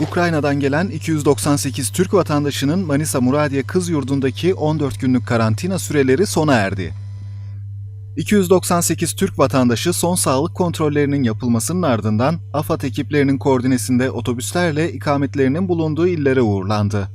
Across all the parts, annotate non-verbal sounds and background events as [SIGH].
Ukrayna'dan gelen 298 Türk vatandaşının Manisa Muradiye Kız Yurdu'ndaki 14 günlük karantina süreleri sona erdi. 298 Türk vatandaşı son sağlık kontrollerinin yapılmasının ardından AFAD ekiplerinin koordinesinde otobüslerle ikametlerinin bulunduğu illere uğurlandı.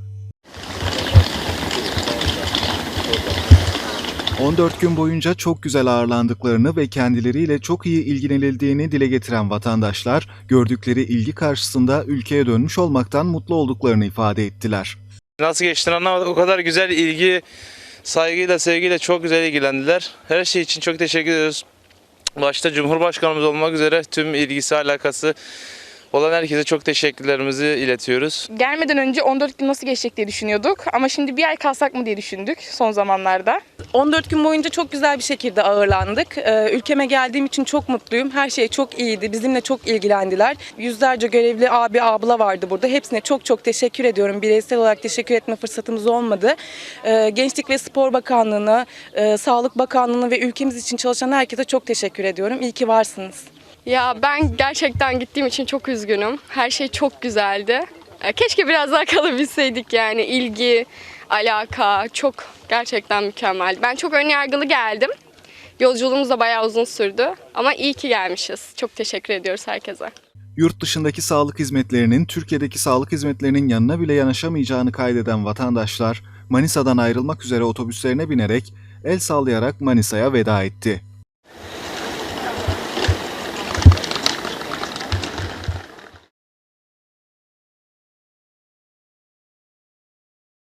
14 gün boyunca çok güzel ağırlandıklarını ve kendileriyle çok iyi ilgilenildiğini dile getiren vatandaşlar, gördükleri ilgi karşısında ülkeye dönmüş olmaktan mutlu olduklarını ifade ettiler. Nasıl geçtiğini anlamadık. O kadar güzel ilgi, saygıyla, sevgiyle çok güzel ilgilendiler. Her şey için çok teşekkür ediyoruz. Başta Cumhurbaşkanımız olmak üzere tüm ilgisi, alakası olan herkese çok teşekkürlerimizi iletiyoruz. Gelmeden önce 14 gün nasıl geçecek diye düşünüyorduk ama şimdi bir ay kalsak mı diye düşündük son zamanlarda. 14 gün boyunca çok güzel bir şekilde ağırlandık. Ee, ülkeme geldiğim için çok mutluyum. Her şey çok iyiydi. Bizimle çok ilgilendiler. Yüzlerce görevli abi abla vardı burada. Hepsine çok çok teşekkür ediyorum. Bireysel olarak teşekkür etme fırsatımız olmadı. Ee, Gençlik ve Spor Bakanlığı'na, e, Sağlık Bakanlığı'na ve ülkemiz için çalışan herkese çok teşekkür ediyorum. İyi ki varsınız. Ya ben gerçekten gittiğim için çok üzgünüm. Her şey çok güzeldi. Keşke biraz daha [LAUGHS] kalabilseydik yani ilgi, alaka çok gerçekten mükemmel. Ben çok önyargılı geldim. Yolculuğumuz da bayağı uzun sürdü ama iyi ki gelmişiz. Çok teşekkür ediyoruz herkese. Yurt dışındaki sağlık hizmetlerinin Türkiye'deki sağlık hizmetlerinin yanına bile yanaşamayacağını kaydeden vatandaşlar, Manisa'dan ayrılmak üzere otobüslerine binerek el sallayarak Manisa'ya veda etti.